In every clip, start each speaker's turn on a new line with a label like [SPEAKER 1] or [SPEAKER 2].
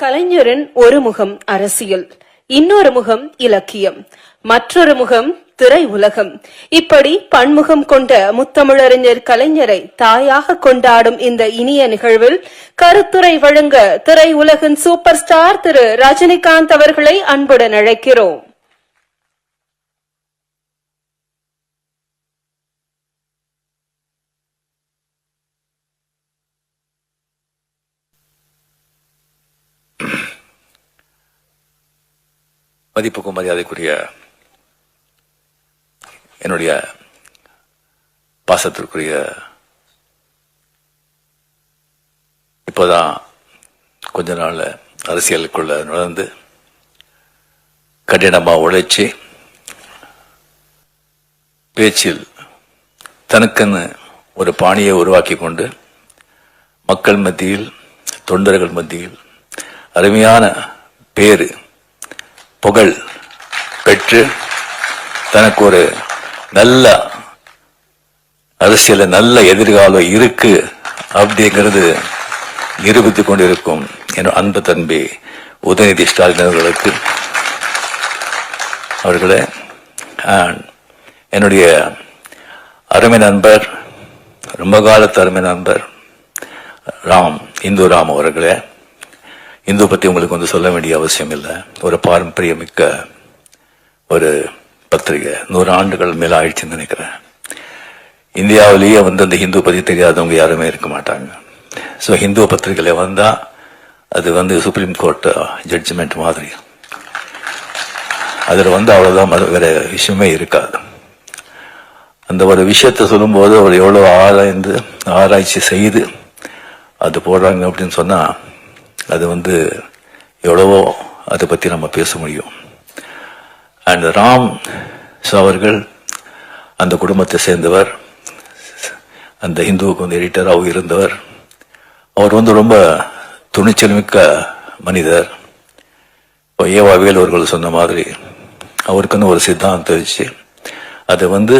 [SPEAKER 1] கலைஞரின் ஒரு முகம் அரசியல் இன்னொரு முகம் இலக்கியம் மற்றொரு முகம் திரை உலகம் இப்படி பன்முகம் கொண்ட முத்தமிழறிஞர் கலைஞரை தாயாக கொண்டாடும் இந்த இனிய நிகழ்வில் கருத்துரை வழங்க திரை உலகின் சூப்பர் ஸ்டார் திரு ரஜினிகாந்த் அவர்களை அன்புடன் அழைக்கிறோம்.
[SPEAKER 2] மதிப்புக்கும் மரியாதைக்குரிய என்னுடைய பாசத்திற்குரிய இப்போதான் கொஞ்ச நாள் அரசியலுக்குள்ள நுழைந்து கடினமாக உழைச்சி பேச்சில் தனக்குன்னு ஒரு பாணியை உருவாக்கி கொண்டு மக்கள் மத்தியில் தொண்டர்கள் மத்தியில் அருமையான பேரு புகழ் பெற்று தனக்கு ஒரு நல்ல அரசியல நல்ல எதிர்காலம் இருக்கு அப்படிங்கிறது நிரூபித்துக் கொண்டிருக்கும் என் அன்பு தம்பி உதயநிதி ஸ்டாலின் அவர்களுக்கு. அவர்களே என்னுடைய அருமை நண்பர் ரொம்ப காலத்து அருமை நண்பர் ராம் இந்து ராம் அவர்களே. இந்து பத்தி உங்களுக்கு வந்து சொல்ல வேண்டிய அவசியம் இல்லை. ஒரு பாரம்பரியமிக்க ஒரு பத்திரிகை. நூறு ஆண்டுகள் மேல ஆயிடுச்சுன்னு நினைக்கிறேன். இந்தியாவிலேயே வந்து அந்த ஹிந்து பற்றி தெரியாதவங்க யாருமே இருக்க மாட்டாங்க. ஸோ ஹிந்து பத்திரிகையில் வந்தா அது வந்து சுப்ரீம் கோர்ட் ஜட்ஜ்மெண்ட் மாதிரி. அதில் வந்து அவ்வளவுதான் வேற விஷயமே இருக்காது. அந்த ஒரு விஷயத்தை சொல்லும்போது அவர் எவ்வளவு ஆராய்ந்து ஆராய்ச்சி செய்து அது போடுறாங்க அப்படின்னு சொன்னா அது வந்து எவ்வளவோ அதை பற்றி நம்ம பேச முடியும். அண்ட் ராம் அவர்கள் அந்த குடும்பத்தை சேர்ந்தவர். அந்த இந்துவுக்கு வந்து எடிட்டராகவும் இருந்தவர். அவர் வந்து ரொம்ப துணிச்சல் மிக்க மனிதர். இப்போ ஏவா வேலூர்கள் சொன்ன மாதிரி அவருக்குன்னு ஒரு சித்தாந்தம் இருந்துச்சு அது வந்து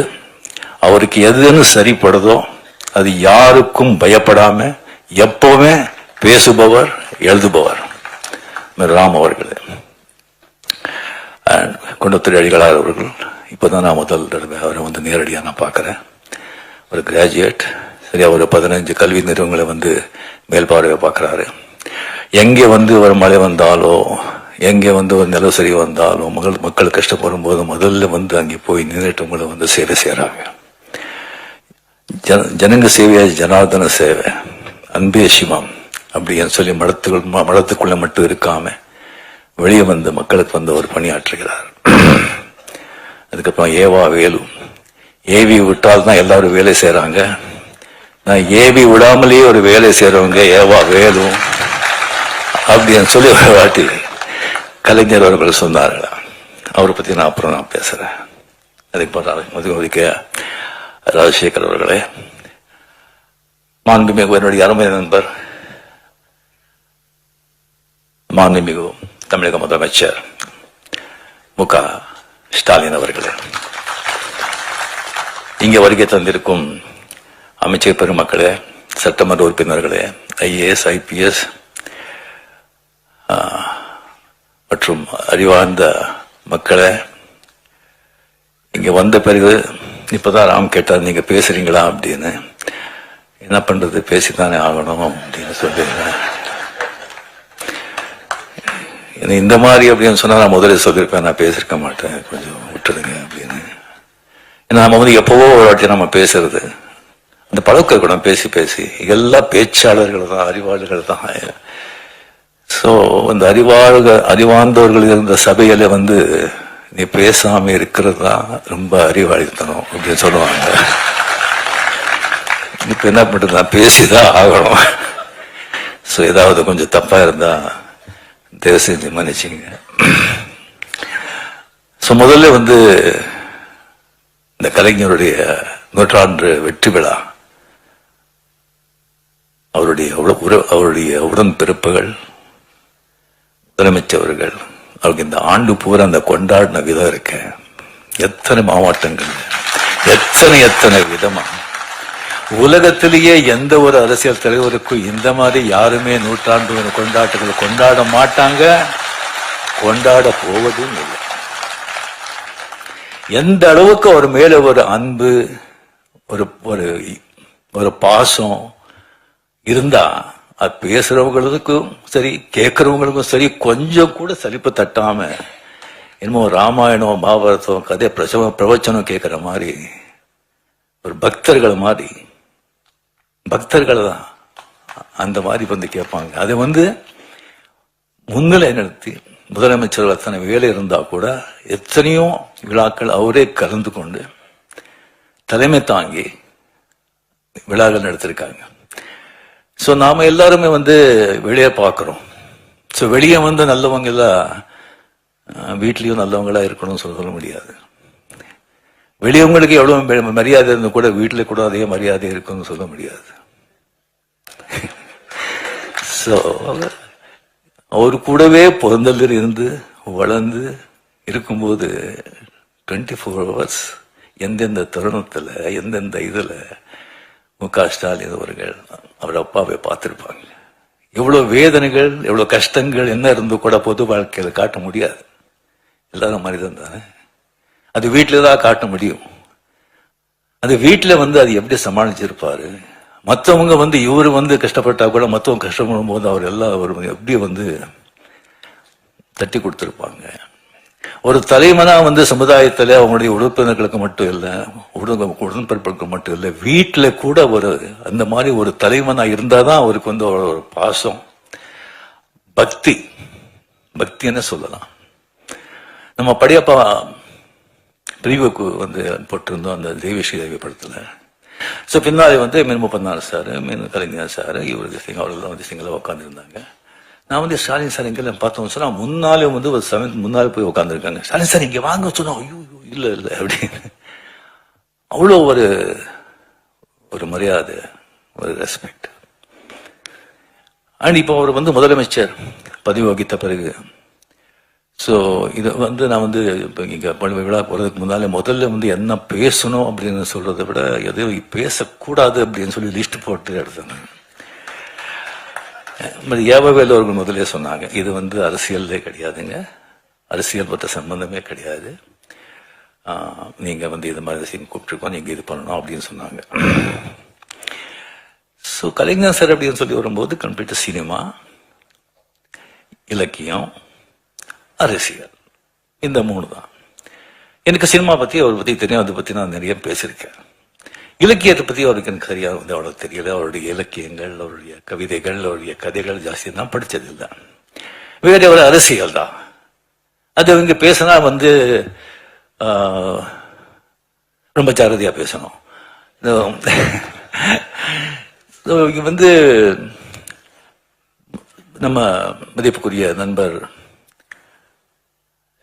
[SPEAKER 2] அவருக்கு எதுன்னு சரிப்படுதோ அது யாருக்கும் பயப்படாமல் எப்போவுமே பேசுபவர் எழுதுபவர். ராம் அவர்கள். And குண்டத்துறை அடிகளார் அவர்கள் இப்போதான் நான் முதல் தடவை அவரை வந்து நேரடியாக நான் பார்க்குறேன். ஒரு கிராஜுவேட் சரியா ஒரு பதினஞ்சு கல்வி நிறுவனங்களை வந்து மேல்பார்வையை பார்க்குறாரு. எங்கே வந்து ஒரு மழை வந்தாலோ எங்கே வந்து ஒரு நிலசரி வந்தாலும் மக்கள் மக்கள் கஷ்டப்படும் போது முதல்ல வந்து அங்கே போய் நின்றுட்டவங்களை வந்து சேவை செய்கிறாங்க ஜன ஜனங்க சேவையா ஜனார்தன சேவை. அன்பே சிவம். அப்படின்னு சொல்லி மடத்துக்குள் ம- மடத்துக்குள்ள மட்டும் இருக்காம வெளியே வந்து மக்களுக்கு வந்து அவர் பணியாற்றுகிறார். அதுக்கப்புறம் ஏவா வேலு. ஏவி விட்டால் தான் எல்லாரும் வேலை செய்யறாங்க நான் ஏவி விடாமலேயே ஒரு வேலை செய்றவங்க ஏவா வேலு அப்படின்னு சொல்லி ஒரு வாட்டி கலைஞர் அவர்கள் சொன்னார்கள். அவரை பத்தி நான் அப்புறம் நான் பேசுறேன். அதுக்கு மதிக்க ராஜசேகர் அவர்களே. மாண்புமிகு என்னுடைய அருமை நண்பர் மாண்புமிகு தமிழக முதலமைச்சர் மு க ஸ்டாலின் அவர்களே. இங்கே வருகை தந்திருக்கும் அமைச்சர் பெருமக்களே சட்டமன்ற உறுப்பினர்களே ஐஏஎஸ் ஐபிஎஸ் மற்றும் அறிவார்ந்த மக்களே இங்கே வந்த பிறகு இப்போதான் ராம் கேட்டார் நீங்க பேசுறீங்களா? அப்படின்னு. என்ன பண்றது? பேசித்தானே ஆகணும் அப்படின்னு சொல்லி எனக்கு இந்த மாதிரி அப்படின்னு சொன்னால் நான் முதல்ல சொல்லியிருப்பேன் நான் பேசியிருக்க மாட்டேன். கொஞ்சம் விட்டுடுங்க அப்படின்னு. ஏன்னா நம்ம வந்து எப்பவோ ஒரு வாட்டி நம்ம பேசுறது. அந்த பழக்க கூட பேசி பேசி எல்லா பேச்சாளர்கள் தான் அறிவாளர்கள் தான். ஸோ அந்த அறிவாளக அறிவார்ந்தவர்கள் இருந்த சபையில வந்து நீ பேசாம இருக்கிறது தான் ரொம்ப அறிவாளித்தனம் அப்படின்னு சொல்லுவாங்க. இப்ப என்ன பண்றது நான் பேசிதான் ஆகணும். ஸோ ஏதாவது கொஞ்சம் தப்பா இருந்தா தயவு செஞ்சு மன்னிச்சுங்க ஸோ முதல்ல வந்து இந்த கலைஞருடைய நூற்றாண்டு வெற்றி விழா அவருடைய அவருடைய உடன் பிறப்புகள் முதலமைச்சவர்கள் அவருக்கு இந்த ஆண்டு பூரா அந்த கொண்டாடின விதம் இருக்கு. எத்தனை மாவட்டங்கள் எத்தனை எத்தனை விதமா? உலகத்திலேயே எந்த ஒரு அரசியல் தலைவருக்கும் இந்த மாதிரி யாருமே நூற்றாண்டு கொண்டாட்டங்களை கொண்டாட மாட்டாங்க. கொண்டாட போவதும் இல்லை. எந்த அளவுக்கு அவர் மேல ஒரு அன்பு ஒரு ஒரு ஒரு பாசம் இருந்தா அது பேசுறவங்களுக்கும் சரி கேட்கறவங்களுக்கும் சரி கொஞ்சம் கூட சலிப்பு தட்டாம என்னமோ ராமாயணம் மகாபாரதம் கதை பிரசவ பிரவச்சனம் கேட்கிற மாதிரி ஒரு பக்தர்கள் மாதிரி பக்தர்கள் தான் அந்த மாதிரி வந்து கேட்பாங்க. அதை வந்து முன்னிலை நிறுத்தி முதலமைச்சர் அத்தனை வேலை இருந்தா கூட எத்தனையோ விழாக்கள் அவரே கலந்து கொண்டு தலைமை தாங்கி விழாக்கள் நடத்திருக்காங்க. ஸோ நாம எல்லாருமே வந்து வெளியே பார்க்குறோம். ஸோ வெளியே வந்து நல்லவங்க எல்லாம் அஹ், நல்லவங்களா இருக்கணும்னு சொல்ல முடியாது. வெளியவங்களுக்கு எவ்வளவு மரியாதை இருந்து கூட வீட்டில் கூட அதே மரியாதை இருக்குன்னு சொல்ல முடியாது. ஸோ அவர் கூடவே பிறந்ததில் இருந்து வளர்ந்து இருக்கும்போது டுவெண்ட்டி ஃபோர் ஹவர்ஸ் எந்தெந்த தருணத்தில் எந்தெந்த இதில் மு க ஸ்டாலின் அவர்கள் அவர் அப்பாவை பார்த்துருப்பாங்க. எவ்வளோ வேதனைகள் எவ்வளோ கஷ்டங்கள் என்ன இருந்து கூட பொது வாழ்க்கையில் காட்ட முடியாது. எல்லாரும் மனிதன் தானே அது வீட்டில் தான் காட்ட முடியும். அது வீட்டில் வந்து அது எப்படி சமாளிச்சிருப்பாரு? மற்றவங்க வந்து இவரு வந்து கஷ்டப்பட்டா கூட மற்றவங்க கஷ்டப்படும் போது அவர் எல்லாம் அவர் எப்படி வந்து தட்டி கொடுத்துருப்பாங்க? ஒரு தலைவனா வந்து சமுதாயத்தில் அவங்களுடைய உறுப்பினர்களுக்கு மட்டும் இல்லை உடன் உடன்பிறப்புகளுக்கு மட்டும் இல்லை வீட்டில் கூட ஒரு அந்த மாதிரி ஒரு தலைமனாக இருந்தால் தான் அவருக்கு வந்து ஒரு பாசம். பக்தி. பக்தின்னு சொல்லலாம். நம்ம படியப்பா பிரிவுக்கு வந்து போட்டிருந்தோம் அந்த தெய்வஸ்ரீ தேவி படத்தில். ஸோ பின்னாடி வந்து மீன் முப்பநாள் சார் மீன் கலைஞர் சார் இவர் சிங்க அவர்கள் வந்து சிங்கில் உட்காந்துருந்தாங்க நான் வந்து ஸ்டாலின் சார் எங்கே பார்த்தோம் சொன்னால் முன்னாலே வந்து ஒரு செவன்த் முன்னாலே போய் உட்காந்துருக்காங்க ஸ்டாலின் சார் இங்கே வாங்க சொன்னோம் ஐயோ ஐயோ, இல்லை அப்படின்னு. அவ்வளோ ஒரு ஒரு மரியாதை ஒரு ரெஸ்பெக்ட் அண்ட் இப்போ அவர் வந்து முதலமைச்சர் பதவி வகித்த பிறகு ஸோ இது வந்து நான் வந்து இப்போ இங்கே பழி விழா போகிறதுக்கு முன்னாலே முதல்ல வந்து என்ன பேசணும் அப்படின்னு சொல்கிறத விட எதையும் பேசக்கூடாது அப்படின்னு சொல்லி லிஸ்ட் போட்டு எடுத்தேன் ஏவவேல் அவர்கள் முதலே சொன்னாங்க இது வந்து அரசியல்லே கிடையாதுங்க. அரசியல் பற்ற சம்பந்தமே கிடையாது. நீங்கள் வந்து இது மாதிரி செய்ய கூப்பிட்டுருக்கோம் நீங்கள் இது பண்ணணும் அப்படின்னு சொன்னாங்க. ஸோ கலைஞர் சார் அப்படின்னு சொல்லி வரும்போது கம்ப்ளீட் சினிமா இலக்கியம் அரசியல். இந்த மூணு தான். எனக்கு சினிமா பத்தி அவரை பத்தி தெரியும் அதை பத்தி நான் நிறைய பேசியிருக்கேன். இலக்கியத்தை பத்தி அவருக்கு எனக்கு சரியா வந்து அவ்வளவு தெரியல. அவருடைய இலக்கியங்கள் அவருடைய கவிதைகள் அவருடைய கதைகள் ஜாஸ்தி. தான் படிச்சது இல்லை ஒரு அரசியல் தான். அது அவங்க பேசினா வந்து ஆஹ், ரொம்ப ஜாகிரதையா பேசணும். இங்க வந்து நம்ம மதிப்புக்குரிய நண்பர்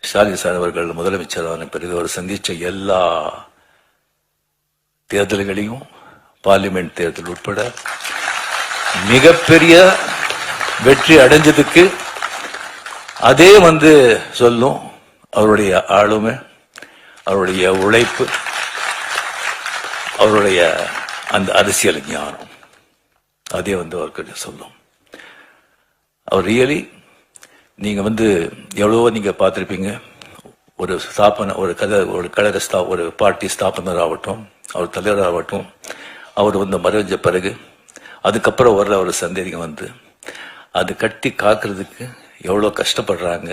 [SPEAKER 2] ஸ்டாலின் சார் அவர்கள் முதலமைச்சரான பிறகு அவர் எல்லா தேர்தல்களையும் பார்லிமெண்ட் தேர்தல் உட்பட மிகப்பெரிய வெற்றி அடைஞ்சதுக்கு அதே வந்து சொல்லும் அவருடைய ஆளுமை அவருடைய உழைப்பு அவருடைய அந்த அரசியல் ஞானம். அதே வந்து அவருக்கு சொல்லும். அவர் ரியலி நீங்கள் வந்து எவ்வளவோ நீங்கள் பார்த்துருப்பீங்க. ஒரு ஸ்தாபனை ஒரு கதை ஒரு கழக ஸ்தா ஒரு பார்ட்டி ஸ்தாபனர் ஆகட்டும் அவர் தலைவர் ஆகட்டும் அவர் வந்து மறைஞ்ச பிறகு அதுக்கப்புறம் வர்ற ஒரு சந்தேகம் வந்து. அது கட்டி காக்குறதுக்கு எவ்வளோ கஷ்டப்படுறாங்க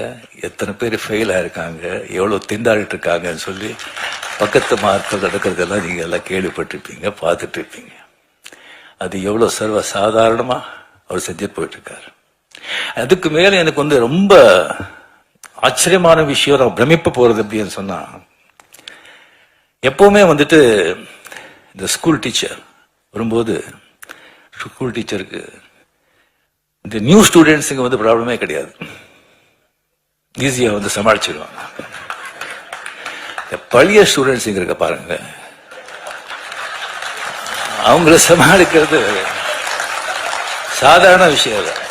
[SPEAKER 2] எத்தனை பேர் ஃபெயில் ஆயிருக்காங்க எவ்வளோ திண்டாடிட்டு இருக்காங்கன்னு சொல்லி பக்கத்து மார்க்கள் நடக்கிறதெல்லாம் நீங்கள் எல்லாம் கேள்விப்பட்டிருப்பீங்க பார்த்துட்டு இருப்பீங்க. அது எவ்வளோ சர்வ சாதாரணமாக அவர் செஞ்சுட்டு போயிட்டுருக்காரு அதுக்கு மேல எனக்கு வந்து ரொம்ப ஆச்சரியமான விஷயம் நான் பிரமிப்பு போறது அப்படின்னு சொன்னா எப்பவுமே வந்துட்டு இந்த ஸ்கூல் டீச்சர் வரும்போது ஸ்கூல் டீச்சருக்கு இந்த நியூ ஸ்டூடெண்ட்ஸுக்கு வந்து ப்ராப்ளமே கிடையாது. ஈஸியா வந்து சமாளிச்சிடுவாங்க இந்த பழைய ஸ்டூடெண்ட்ஸ் இங்க இருக்க பாருங்க. அவங்கள சமாளிக்கிறது சாதாரண விஷயம் தான்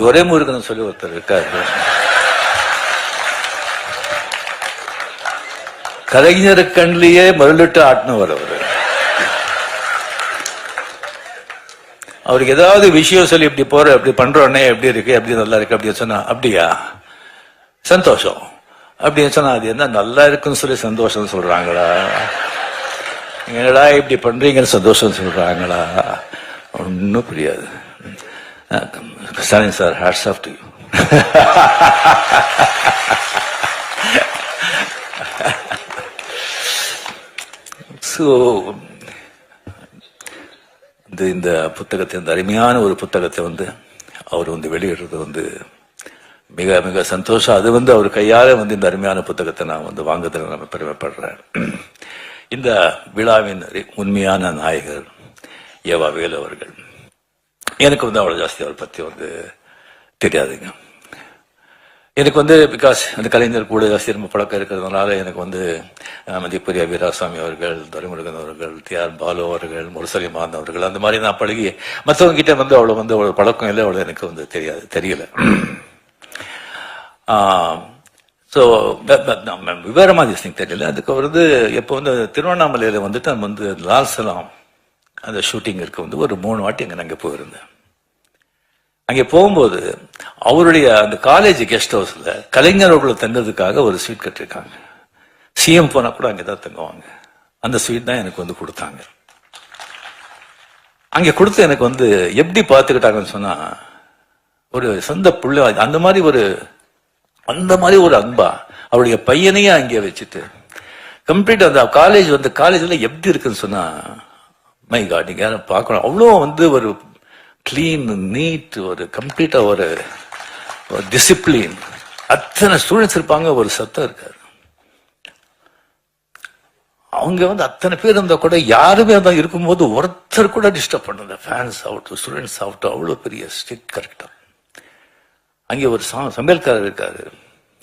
[SPEAKER 2] துரைமுருகன் சொல்லி ஒருத்தர் இருக்காரு. கலைஞர் கண்லேயே மருளிட்டு ஆட்டினவர் அவரு. அவருக்கு ஏதாவது விஷயம் சொல்லி இப்படி போற இப்படி பண்றோன்னே எப்படி இருக்கு எப்படி நல்லா இருக்கு அப்படின்னு சொன்னா அப்படியா? சந்தோஷம். அப்படின்னு சொன்னா அது என்ன நல்லா இருக்குன்னு சொல்லி சந்தோஷம் சொல்றாங்களா? என்னடா இப்படி பண்றீங்கன்னு சந்தோஷம் சொல்றாங்களா? ஒன்றும் புரியாது. Stalin sir hats off to so இந்த இந்த புத்தகத்தை இந்த அருமையான ஒரு புத்தகத்தை வந்து அவர் வந்து வெளியிடுறது வந்து மிக மிக சந்தோஷம். அது வந்து அவர் கையால் வந்து இந்த அருமையான புத்தகத்தை நான் வந்து வாங்குறதுல நான் பெருமைப்படுறேன். இந்த விழாவின் உண்மையான நாயகர் ஏவா வேலு அவர்கள். எனக்கு வந்து அவ்வளோ ஜாஸ்தி அவரை பற்றி வந்து தெரியாதுங்க. எனக்கு வந்து பிகாஸ் அந்த கலைஞர் கூட ஜாஸ்தி ரொம்ப பழக்கம் இருக்கிறதுனால எனக்கு வந்து அஹ், மதிப்புரிய வீராசாமி அவர்கள் துரைமுருகன் அவர்கள் டி ஆர் பாலு அவர்கள் முரசலிமான் அவர்கள் அந்த மாதிரி நான் பழகி மற்றவங்க கிட்ட வந்து அவ்வளோ வந்து அவ்வளோ பழக்கம் இல்லை அவ்வளோ எனக்கு வந்து தெரியாது தெரியல. ஸோ விவரமாக திஸ் தெரியல. அதுக்கு வந்து எப்போ வந்து திருவண்ணாமலையில் வந்துட்டு நம்ம வந்து லால் சலாம் அந்த ஷூட்டிங்கிற்கு வந்து ஒரு மூணு வாட்டி அங்கே நாங்கள் போயிருந்தேன். அங்கே போகும்போது அவருடைய அந்த காலேஜ் கெஸ்ட் ஹவுஸ்ல கலைஞர்களை தங்குறதுக்காக ஒரு ஸ்வீட் கட்டிருக்காங்க சிஎம் போனா கூட அங்கே தான் தங்குவாங்க. அந்த ஸ்வீட் தான் எனக்கு வந்து கொடுத்தாங்க. அங்கே கொடுத்து எனக்கு வந்து எப்படி பார்த்துக்கிட்டாங்கன்னு சொன்னா ஒரு சொந்த பிள்ளை அந்த மாதிரி ஒரு அந்த மாதிரி ஒரு அன்பா அவருடைய பையனையே அங்கே வச்சுட்டு கம்ப்ளீட் அந்த காலேஜ் வந்து காலேஜ்ல எப்படி இருக்குன்னு சொன்னா மை காட் நீங்கள் பார்க்கணும். அவ்வளோ வந்து ஒரு கிளீன் நீட் ஒரு கம்ப்ளீட்டா ஒரு டிசிப்ளின் அத்தனை ஸ்டூடெண்ட்ஸ் இருப்பாங்க ஒரு சத்தம் இருக்காது. அவங்க வந்து அத்தனை பேர் இருந்தா கூட யாருமே இருந்தா இருக்கும்போது ஒருத்தர் கூட டிஸ்டர்ப் பண்ணல. ஃபேன்ஸ் ஆகட்டும் ஸ்டூடெண்ட்ஸ் ஆகட்டும் அவ்வளோ பெரிய ஸ்ட்ரிக்ட் கரெக்டாக அங்கே ஒரு சா- சமையல்காரர் இருக்காரு.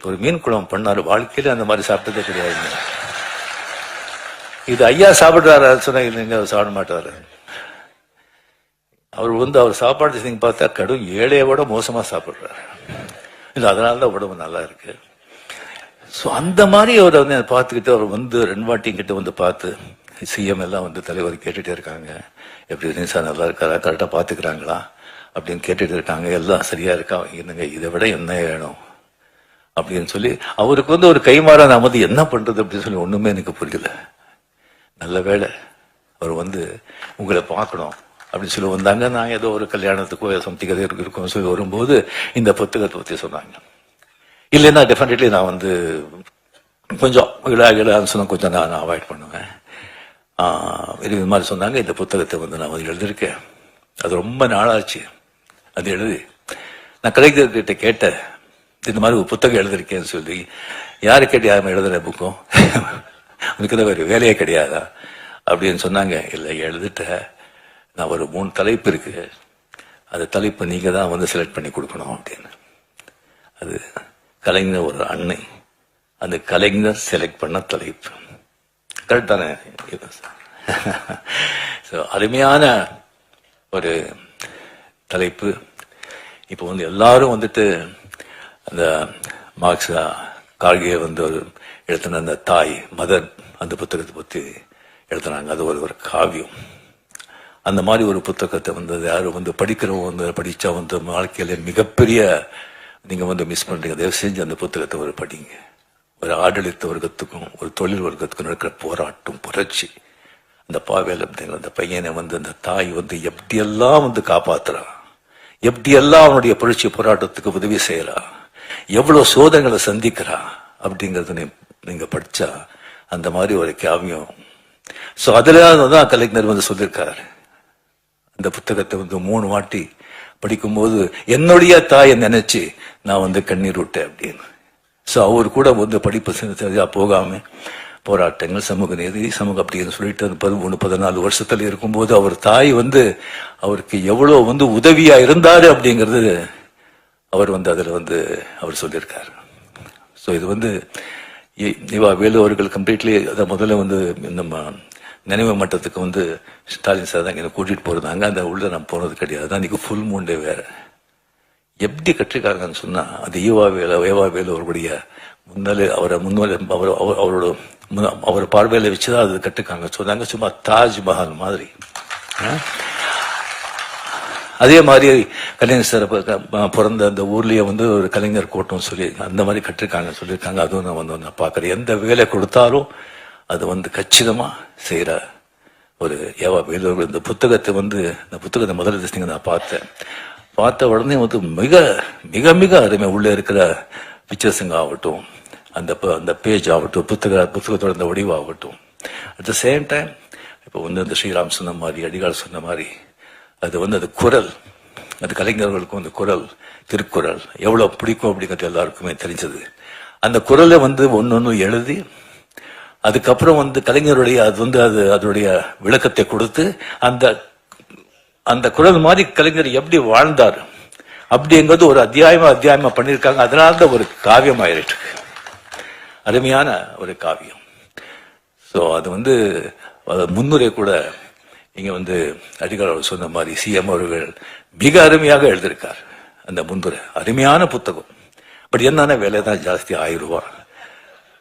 [SPEAKER 2] ஒரு மீன் குழம்பு பண்ணாரு. வாழ்க்கையில அந்த மாதிரி சாப்பிட்டதே கிடையாது. இது ஐயா சாப்பிடுறாரு? சொன்னா இல்லைங்க சாப்பிட மாட்டாரு. அவர் வந்து அவர் சாப்பாடு செஞ்சு பார்த்தா கடும் ஏழையை விட மோசமா சாப்பிடுறாரு. இல்ல அதனால தான் உடம்பு நல்லா இருக்கு. ஸோ அந்த மாதிரி அவரை வந்து பார்த்துக்கிட்டு அவர் வந்து ரெண்டு வாட்டியும் கிட்ட வந்து பார்த்து சிஎம் எல்லாம் வந்து தலைவர் கேட்டுட்டே இருக்காங்க. எப்படி சார் நல்லா இருக்காரா? கரெக்டாக பார்த்துக்கிறாங்களா? அப்படின்னு கேட்டுட்டு இருக்காங்க. எல்லாம் சரியா இருக்கா? என்னங்க இதை விட என்ன வேணும் அப்படின்னு சொல்லி அவருக்கு வந்து ஒரு கைமாறா நான் வந்து என்ன பண்றது அப்படின்னு சொல்லி ஒண்ணுமே எனக்கு புரியல. நல்ல வேலை அவர் வந்து உங்களை பார்க்கணும். அப்படின்னு சொல்லி வந்தாங்க நான் ஏதோ ஒரு கல்யாணத்துக்கோ சம்திங் ஏதோ இருக்கும் சொல்லி வரும்போது இந்த புத்தகத்தை பற்றி சொன்னாங்க. இல்லைன்னா டெஃபினெட்லி நான் வந்து கொஞ்சம் இழா இழான்னு சொன்னா கொஞ்சம் நான் அவாய்ட் பண்ணுவேன். இது மாதிரி சொன்னாங்க. இந்த புத்தகத்தை வந்து நான் வந்து எழுதியிருக்கேன். அது ரொம்ப நாளாச்சு. அது எழுதி நான் கலைஞர்கிட்ட கேட்டேன். இந்த மாதிரி ஒரு புத்தகம் எழுதியிருக்கேன்னு சொல்லி. யாரு கேட்டு யாரும் எழுதுன புக்கும் உனக்கு தான் வேறு வேலையே கிடையாதா? அப்படின்னு சொன்னாங்க. இல்லை எழுதிட்ட நான் ஒரு மூணு தலைப்பு இருக்கு. அந்த தலைப்பு நீங்க தான் வந்து செலக்ட் பண்ணி கொடுக்கணும் அப்படின்னு. அது கலைஞர் ஒரு அன்னை. அந்த கலைஞர் செலக்ட் பண்ண தலைப்பு. கரெக்ட் தானே? ஸோ அருமையான ஒரு தலைப்பு. இப்போ வந்து எல்லாரும் வந்துட்டு அந்த மார்க்ஸ் கார்கே வந்து ஒரு எழுத்தின அந்த தாய் மதர் அந்த புத்தகத்தை பற்றி எழுத்துனாங்க அது ஒரு ஒரு காவியம். அந்த மாதிரி ஒரு புத்தகத்தை வந்து யார் யாரும் வந்து படிக்கிறவங்க வந்து படித்தா வந்து வாழ்க்கையில மிகப்பெரிய நீங்கள் வந்து மிஸ் பண்ணுறீங்க தயவு செஞ்சு அந்த புத்தகத்தை ஒரு படிங்க. ஒரு ஆடளித்த வர்க்கத்துக்கும் ஒரு தொழில் வர்க்கத்துக்கும் நடக்கிற போராட்டம் புரட்சி. அந்த பாவேல் அப்படிங்கிற அந்த பையனை வந்து அந்த தாய் வந்து எப்படியெல்லாம் வந்து காப்பாத்துறா? எப்படியெல்லாம் அவனுடைய புரட்சி போராட்டத்துக்கு உதவி செய்கிறான் எவ்வளோ சோதனைகளை சந்திக்கிறான் அப்படிங்கிறது நீ- நீங்கள் படித்தா அந்த மாதிரி ஒரு காவியம். ஸோ அதில் தான் கலைஞர் வந்து சொல்லியிருக்காரு இந்த புத்தகத்தை வந்து மூணு வாட்டி படிக்கும்போது என்னுடைய தாயை நினைச்சு நான் வந்து கண்ணீர் விட்டேன் அப்படின்னு. ஸோ அவர் கூட வந்து படிப்பு போகாம போராட்டங்கள் சமூக நீதி சமூக அப்படின்னு சொல்லிட்டு அந்த பதிமூணு பதினாலு வருஷத்துல இருக்கும்போது அவர் தாய் வந்து அவருக்கு எவ்வளவு வந்து உதவியா இருந்தாரு அப்படிங்கிறது அவர் வந்து அதுல வந்து அவர் சொல்லியிருக்காரு. ஸோ இது வந்து இவா வேலு அவர்கள் கம்ப்ளீட்லி அதை முதல்ல வந்து நம்ம நினைவு மட்டத்துக்கு வந்து ஸ்டாலின் சார் தான் என்னை கூட்டிட்டு போறாங்க அந்த உள்ள நான் போனது கிடையாது. தான் இன்னைக்கு ஃபுல் மூண்டே வேற. எப்படி கட்சிக்காரங்கன்னு சொன்னா அது ஈவாவேல வேலு ஏவா அவருடைய முன்னாலே அவரை முன்னாலே அவர் அவரோட முன்ன- அவர் பார்வையில வச்சுதான் அது கட்டுக்காங்க. சொன்னாங்க சும்மா தாஜ்மஹால் மாதிரி. அதே மாதிரி கலைஞர் சார் பிறந்த அந்த ஊர்லயே வந்து ஒரு கலைஞர் கூட்டம் சொல்லி அந்த மாதிரி கட்டிருக்காங்க சொல்லியிருக்காங்க. அதுவும் நான் வந்து நான் பார்க்கறேன். எந்த வேலை கொடுத்தாலும் அது வந்து கச்சிதமாக செய்கிற ஒரு ஏவா இந்த புத்தகத்தை வந்து இந்த புத்தகத்தை முதல்ல திசைங்க நான் பார்த்தேன். பார்த்த உடனே வந்து மிக மிக மிக அருமை உள்ளே இருக்கிற பிக்சர்ஸுங்க ஆகட்டும் அந்த ப- அந்த பேஜ் ஆகட்டும் புத்தக புத்தகத்தோட அந்த வடிவாகட்டும் அட் த சேம் டைம் இப்போ வந்து அந்த ஸ்ரீராம் சொன்ன மாதிரி அடிகால் சொன்ன மாதிரி அது வந்து அது குரல் அது கலைஞர்களுக்கும் அந்த குரல் திருக்குறள் எவ்வளோ பிடிக்கும் அப்படிங்கிறது எல்லாருக்குமே தெரிஞ்சது. அந்த குரலை வந்து ஒன்று ஒன்று எழுதி அதுக்கப்புறம் வந்து கலைஞருடைய அது வந்து அது அதனுடைய விளக்கத்தை கொடுத்து அந்த அந்த குரல் மாதிரி கலைஞர் எப்படி வாழ்ந்தார் அப்படிங்கிறது ஒரு அத்தியாயமா அத்தியாயமா பண்ணியிருக்காங்க. அதனால தான் ஒரு காவியம் ஆயிருக்கு. அருமையான ஒரு காவியம். ஸோ அது வந்து முன்னுரை கூட இங்கே வந்து அடிகள் அவர் சொன்ன மாதிரி சிஎம் அவர்கள் மிக அருமையாக எழுதியிருக்கார் அந்த முன்னுரை. அருமையான புத்தகம். பட் என்னன்னா விலை தான் ஜாஸ்தி ஆயிரம் ரூபாய்.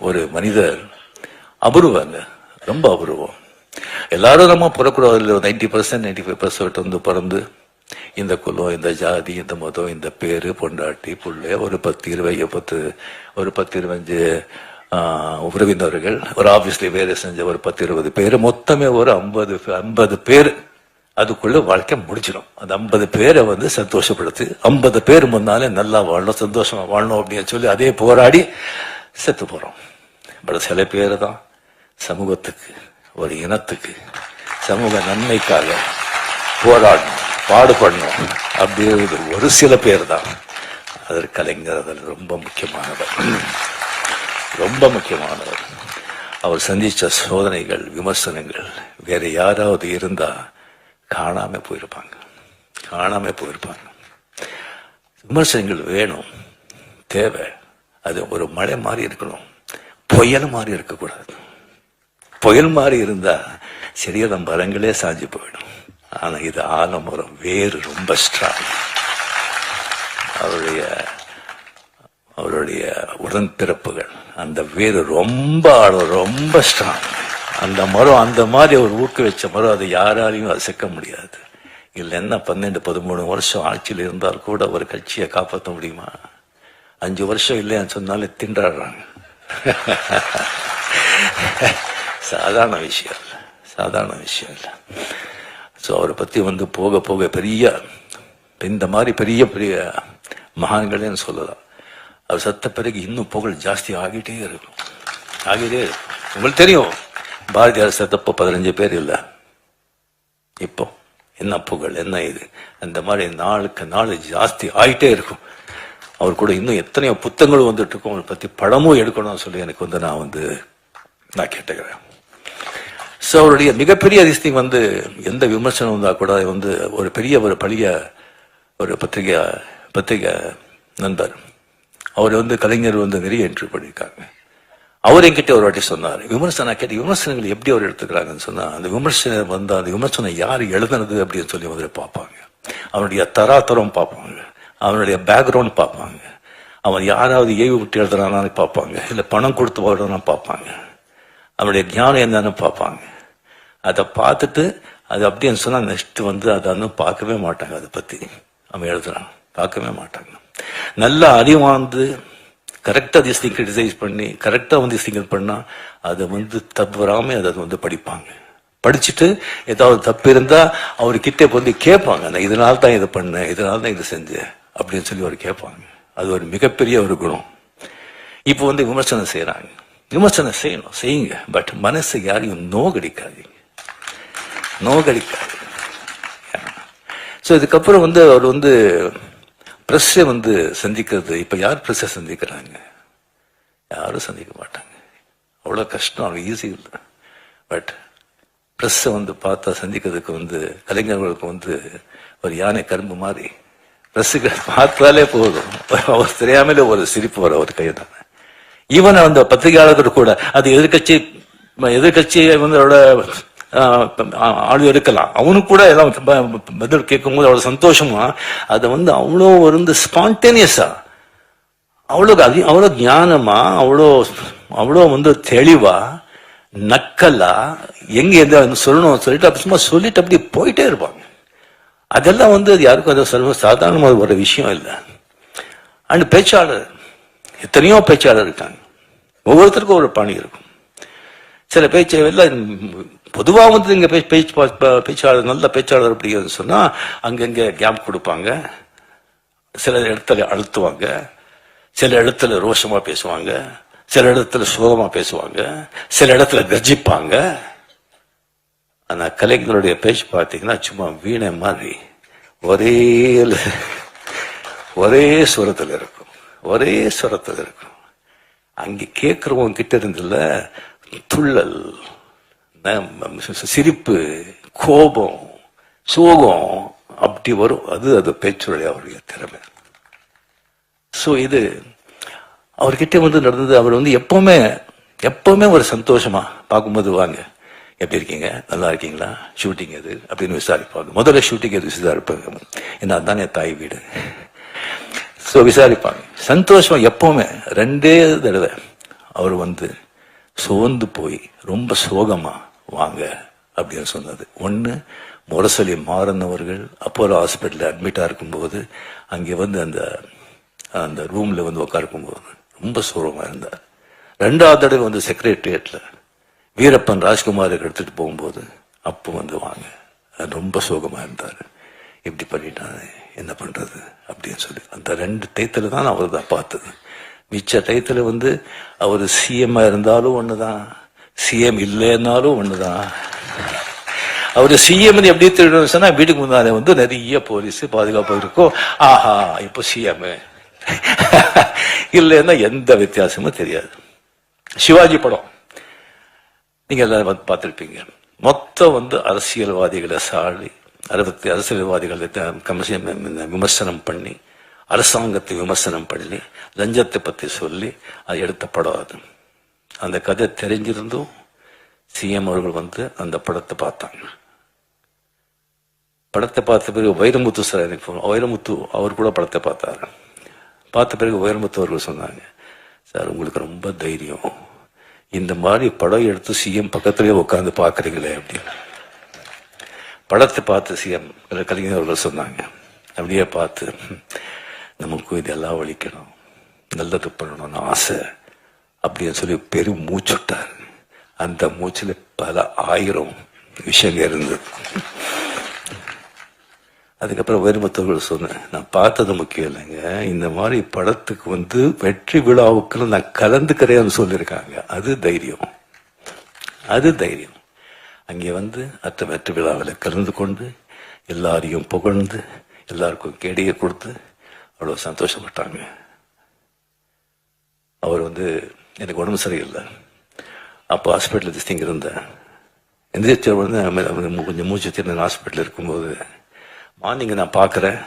[SPEAKER 2] ஒரு மனிதர் அபூர்வங்க ரொம்ப அபூர்வம். எல்லாரும் நம்ம பிறக்கூடாது ninety percent ninety five percent வந்து பிறந்து இந்த குலம் இந்த ஜாதி இந்த மதம் இந்த பேரு பொண்டாட்டி புள்ள ஒரு பத்து இருபது பத்து ஒரு பத்து இருபஞ்சு ஆஹ், உறவினர்கள் ஒரு ஆபீஸ்ல வேலை செஞ்ச ஒரு பத்து இருபது பேர் மொத்தமே ஒரு ஐம்பது ஐம்பது பேர். அதுக்குள்ள வாழ்க்கை முடிச்சிடும் அந்த ஐம்பது பேரை வந்து சந்தோஷப்படுத்து ஐம்பது பேர் முன்னாலே நல்லா வாழணும் சந்தோஷமா வாழணும் அப்படின்னு சொல்லி அதே போராடி செத்து போகிறோம் பட் சில பேர் தான் சமூகத்துக்கு ஒரு இனத்துக்கு சமூக நன்மைக்காக போராடணும் பாடுபடணும் அப்படிங்கிறது ஒரு சில பேர் தான். அதற்கு கலைஞர் அதில் ரொம்ப முக்கியமானவர். ரொம்ப முக்கியமானவர். அவர் சந்தித்த சோதனைகள் விமர்சனங்கள் வேறு யாராவது இருந்தால் காணாமல் போயிருப்பாங்க. காணாமல் போயிருப்பாங்க. விமர்சனங்கள் வேணும் தேவை. அது ஒரு மழை மாதிரி இருக்கணும். புயல் மாதிரி இருக்கக்கூடாது. புயல் மாதிரி இருந்தா செடியோட மரங்களே சாஞ்சு போயிடும். ஆனா இது ஆலமரம் வேறு ரொம்ப ஸ்ட்ராங் அவருடைய அவருடைய உடன்பிறப்புகள் அந்த வேறு ரொம்ப ஆழம் ரொம்ப ஸ்ட்ராங் அந்த மரம் அந்த மாதிரி அவர் ஊக்குவிச்ச மரம் அதை யாராலையும் அசைக்க முடியாது. இல்ல என்ன பன்னெண்டு பதிமூணு வருஷம் ஆட்சியில் இருந்தால் கூட ஒரு கட்சியை காப்பாற்ற முடியுமா? அஞ்சு வருஷம் இல்லைன்னு சொன்னாலே திண்டாடுறாங்க. சாதாரண விஷயம் இல்லை. சாதாரண விஷயம் இல்லை. ஸோ அவரை பத்தி வந்து போக போக பெரிய இந்த மாதிரி பெரிய பெரிய மகான்களேன்னு சொல்லலாம். அவர் சத்த பிறகு இன்னும் புகழ் ஜாஸ்தி ஆகிட்டே இருக்கும். ஆகிட்டே இருக்கும். உங்களுக்கு தெரியும் பாரதியார் சத்தப்போ பதினஞ்சு பேர் இல்லை. இப்போ என்ன புகழ் என்ன இது? அந்த மாதிரி நாளுக்கு நாள் ஜாஸ்தி ஆகிட்டே இருக்கும். அவர் கூட இன்னும் எத்தனையோ புத்தகங்களும் வந்துட்டு இருக்கும் அவரை பற்றி படமும் எடுக்கணும்னு சொல்லி எனக்கு வந்து நான் வந்து நான் கேட்டுக்கிறேன். ஸோ அவருடைய மிகப்பெரிய அதிசயம் வந்து எந்த விமர்சனம் இருந்தால் கூட வந்து ஒரு பெரிய ஒரு பழைய ஒரு பத்திரிகை பத்திரிகை நண்பர். அவர் வந்து கலைஞர் வந்து நிறைய இன்டர்வியூ பண்ணியிருக்காங்க. அவர் என்கிட்ட ஒரு வாட்டி சொன்னார் விமர்சனம் நான் விமர்சனங்கள் எப்படி அவர் எடுத்துக்கிறாங்கன்னு சொன்னால் அந்த விமர்சனம் வந்து அந்த விமர்சனம் யார் எழுதுனது? அப்படின்னு சொல்லி வந்து பார்ப்பாங்க. அவனுடைய தராதரம் பார்ப்பாங்க. அவனுடைய பேக்ரவுண்ட் பார்ப்பாங்க. அவன் யாராவது ஏவி விட்டு எழுதுறானான்னு பார்ப்பாங்க. இல்லை பணம் கொடுத்து வாழ்றான்னு பார்ப்பாங்க. அவனுடைய ஞானம் என்னன்னு பார்ப்பாங்க. அதை பார்த்துட்டு அது அப்படின்னு சொன்னால் நெக்ஸ்ட் வந்து அதை ஒன்றும் பார்க்கவே மாட்டாங்க. அதை பற்றி அவன் எழுதுறான். பார்க்கவே மாட்டாங்க. நல்ல அறிவாந்து கரெக்டாக திஸ் திங் கிரிட்டிசைஸ் பண்ணி கரெக்டாக வந்து திங் பண்ணால் அதை வந்து தவறாமல் அதை வந்து படிப்பாங்க. படிச்சுட்டு ஏதாவது தப்பு இருந்தால் அவர்கிட்ட வந்து கேட்பாங்க. நான் இதனால தான் இதை பண்ணேன் இதனால தான் இதை செஞ்சேன். அப்படின்னு சொல்லி அவர் கேட்பாங்க. அது ஒரு மிகப்பெரிய ஒரு குணம். இப்போ வந்து விமர்சனம் செய்யறாங்க விமர்சனம் செய்யணும் செய்யுங்க. பட் மனசு யாரையும் நோகடிக்காதீங்க. நோகடிக்காது ஸோ இதுக்கப்புறம் வந்து அவர் வந்து பிரஸ்ஸை வந்து சந்திக்கிறது. இப்ப யார் பிரஸ்ஸை சந்திக்கிறாங்க? யாரும் சந்திக்க மாட்டாங்க. அவ்வளோ கஷ்டம் அவ்வளோ ஈஸி இல்லை. பட் பிரஸ்ஸை வந்து பார்த்தா சந்திக்கிறதுக்கு வந்து கலைஞர்களுக்கு வந்து ஒரு யானை கரும்பு மாதிரி. ரசிகர் பார்த்தாலே போதும். அவர் தெரியாமலே ஒரு சிரிப்பு வர ஒரு கையில. ஈவன் அந்த பத்திரிகையாளர்கள் கூட அது எதிர்கட்சி எதிர்கட்சி வந்து அவரோட ஆள் இருக்கலாம் அவனுக்கு கூட எல்லாம் பதில் கேட்கும்போது அவ்வளவு சந்தோஷமா அதை வந்து அவ்வளோ வந்து ஸ்பான்டேனியஸா அவ்வளோ அதி அவ்வளோ ஞானமா அவ்வளோ அவ்வளோ வந்து தெளிவா நக்கலா எங்க எந்த சொல்லணும் சொல்லிட்டு அப்படி சும்மா சொல்லிட்டு அப்படி போயிட்டே இருப்பாங்க. அதெல்லாம் வந்து அது யாருக்கும் அது சர்வ சாதாரணமாக ஒரு விஷயம் இல்லை. அண்ட் பேச்சாளர் எத்தனையோ பேச்சாளர் இருக்காங்க. ஒவ்வொருத்தருக்கும் ஒரு பாணி இருக்கும். சில பேச்சு எல்லாம் பொதுவாக வந்து இங்கே பே- பேச்சு பா- பேச்சாளர் நல்ல பேச்சாளர் அப்படின்னு சொன்னால் அங்கங்கே கேப் கொடுப்பாங்க. சில இடத்துல அழுத்துவாங்க. சில இடத்துல ரோஷமாக பேசுவாங்க. சில இடத்துல சுகமாக பேசுவாங்க. சில இடத்துல கர்ஜிப்பாங்க. ஆனால் கலைஞருடைய பேச்சு பார்த்தீங்கன்னா சும்மா வீணை மாதிரி. ஒரே ஒரே சுரத்தில் இருக்கும். ஒரே சுரத்தில் இருக்கும். அங்கே கேட்குறவங்க கிட்ட இருந்துல துள்ளல் சிரிப்பு கோபம் சோகம் அப்படி வரும். அது அது பேச்சுடைய அவருடைய திறமை. ஸோ இது அவர்கிட்ட வந்து நடந்தது. அவர் வந்து எப்பவுமே எப்பவுமே ஒரு சந்தோஷமா பார்க்கும்போது வாங்க. எப்படி இருக்கீங்க? நல்லா இருக்கீங்களா? ஷூட்டிங் எது? அப்படின்னு விசாரிப்பாங்க. முதல்ல ஷூட்டிங் எது விசாரிப்பாங்க? ஏன்னா அதுதான் என் தாய் வீடு. ஸோ விசாரிப்பாங்க. சந்தோஷம் எப்பவுமே ரெண்டே தடவை அவர் வந்து சோர்ந்து போய் ரொம்ப சோகமா வாங்க அப்படின்னு சொன்னது. ஒன்று முரசொலி மாறினவர்கள் அப்போலோ ஹாஸ்பிட்டலில் அட்மிட்டாக இருக்கும்போது அங்கே வந்து அந்த அந்த ரூமில் வந்து உட்காருக்கும்போது ரொம்ப சோகமாக இருந்தார். ரெண்டாவது தடவை வந்து செக்ரட்டரியேட்டில் வீரப்பன் ராஜ்குமாருக்கு எடுத்துட்டு போகும்போது அப்போ வந்து வாங்க. ரொம்ப சோகமா இருந்தார். இப்படி பண்ணிட்டாங்க என்ன பண்றது? அப்படின்னு சொல்லி. அந்த ரெண்டு டயத்துல தான் அவர் தான் பார்த்தது. மிச்ச டயத்துல வந்து அவர் சிஎம் இருந்தாலும் ஒண்ணுதான் சிஎம் இல்லைன்னாலும் ஒண்ணுதான். அவர் சிஎம் எப்படி திருடணும் சொன்னா வீட்டுக்கு முன்னாலே வந்து நிறைய போலீஸ் பாதுகாப்பு இருக்கும். ஆஹா இப்போ சிஎம் இல்லைன்னா எந்த வித்தியாசமும் தெரியாது. சிவாஜி படம். நீங்க எல்லாரும் வந்து பார்த்துருப்பீங்க. மொத்தம் வந்து அரசியல்வாதிகளை சாடி அறுபத்தி அரசியல்வாதிகளை கமிஷன் விமர்சனம் பண்ணி அரசாங்கத்தை விமர்சனம் பண்ணி லஞ்சத்தை பத்தி சொல்லி அது எடுத்த படம் அது அந்த கதை தெரிஞ்சிருந்தும் சிஎம் அவர்கள் வந்து அந்த படத்தை பார்த்தாங்க. படத்தை பார்த்த பிறகு வைரமுத்து சார் எனக்கு வைரமுத்து அவர் கூட படத்தை பார்த்தாரு. பார்த்த பிறகு வைரமுத்து அவர்கள் சொன்னாங்க சார் உங்களுக்கு ரொம்ப தைரியம். இந்த மாதிரி படம் எடுத்து சிஎம் பக்கத்திலேயே உட்காந்து பார்க்கறீங்களே அப்படின்னு. படத்தை பார்த்து சிஎம் கலைஞர் அவர்கள் சொன்னாங்க. அப்படியே பார்த்து "ம், நமக்கும் இதெல்லாம் ஒழிக்கணும் நல்லது பண்ணணும்னு ஆசை. அப்படின்னு சொல்லி பெரும் மூச்சுட்டார் அந்த மூச்சில் பல ஆயிரம் விஷயங்கள் இருந்தது. அதுக்கப்புறம் வேறுமத்தவர்கள் சொன்னேன் நான் பார்த்தது முக்கியம் இல்லைங்க. இந்த மாதிரி படத்துக்கு வந்து வெற்றி விழாவுக்குள்ள நான் கலந்துக்கிறேன்னு சொல்லியிருக்காங்க. அது தைரியம். அது தைரியம். அங்கே வந்து அத்த வெற்றி விழாவில் கலந்து கொண்டு எல்லாரையும் புகழ்ந்து எல்லாருக்கும் கேடியை கொடுத்து அவ்வளோ சந்தோஷப்பட்டாங்க. அவர் வந்து எனக்கு உடம்பு சரியில்லை. அப்போ ஹாஸ்பிட்டலில் திஸ்திங்க இருந்தேன் எந்திரிச்ச உடனே கொஞ்சம் மூச்சு திறன் ஹாஸ்பிட்டல் இருக்கும்போது மார்னிங் நான் பார்க்குறேன்.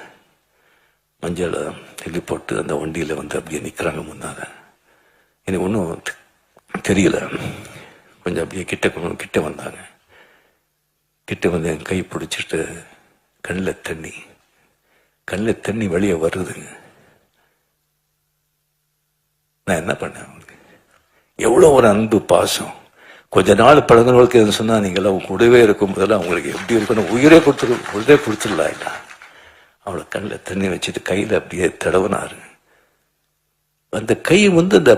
[SPEAKER 2] மஞ்சள் தெளி போட்டு அந்த வண்டியில் வந்து அப்படியே நிற்கிறாங்க முன்னால். எனக்கு ஒன்றும் தெரியல. கொஞ்சம் அப்படியே கிட்ட கொண்டு- கிட்ட வந்தாங்க. கிட்ட வந்து என் கை பிடிச்சிட்டு கண்ணில் தண்ணி. கண்ணில் தண்ணி வெளியே வருதுங்க நான் என்ன பண்ணேன் அவங்களுக்கு? எவ்வளோ ஒரு அன்பு பாசம். கொஞ்ச நாள் பழகுனவங்களுக்கு எதுவும் சொன்னால் நீங்கள்லாம் கூடவே இருக்கும் போதெல்லாம் அவங்களுக்கு எப்படி இருக்கணும் உயிரே கொடுத்துரு உயிரே கொடுத்துடலாம் இல்லை அவளை கண்ணில் தண்ணி வச்சுட்டு கையில் அப்படியே தடவினாரு. அந்த கை வந்து அந்த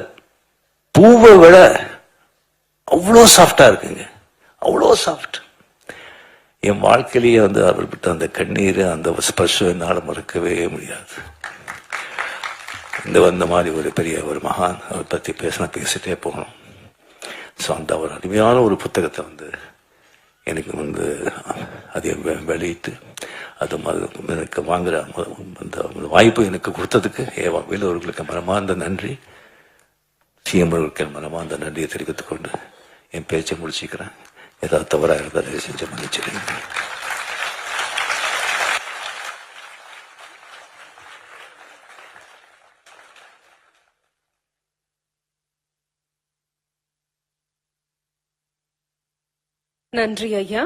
[SPEAKER 2] பூவை விட அவ்வளோ சாஃப்டாக இருக்குங்க. அவ்வளோ சாஃப்ட் என் வாழ்க்கையிலேயே வந்து அவர் அந்த கண்ணீர் அந்த ஸ்பர்ஷம் என்னால் மறக்கவே முடியாது. இந்த வந்த மாதிரி ஒரு பெரிய ஒரு மகான் அவரை பற்றி பேசினா பேசிட்டே போகணும். ஸோ அந்த ஒரு அருமையான ஒரு புத்தகத்தை வந்து எனக்கு வந்து அதை வெளியிட்டு அது மாதிரி எனக்கு வாங்குற அந்த வாய்ப்பு எனக்கு கொடுத்ததுக்கு ஏவா வேலூர்களுக்கு மனமார்ந்த நன்றி. சிஎம் அவர்களுக்கு மனமார்ந்த நன்றியை தெரிவித்துக்கொண்டு என் பேச்சை முடிச்சுக்கிறேன். ஏதாவது தவறாக இருந்தால் செஞ்சு மன்னிச்சிடுங்க.
[SPEAKER 1] நன்றி ஐயா.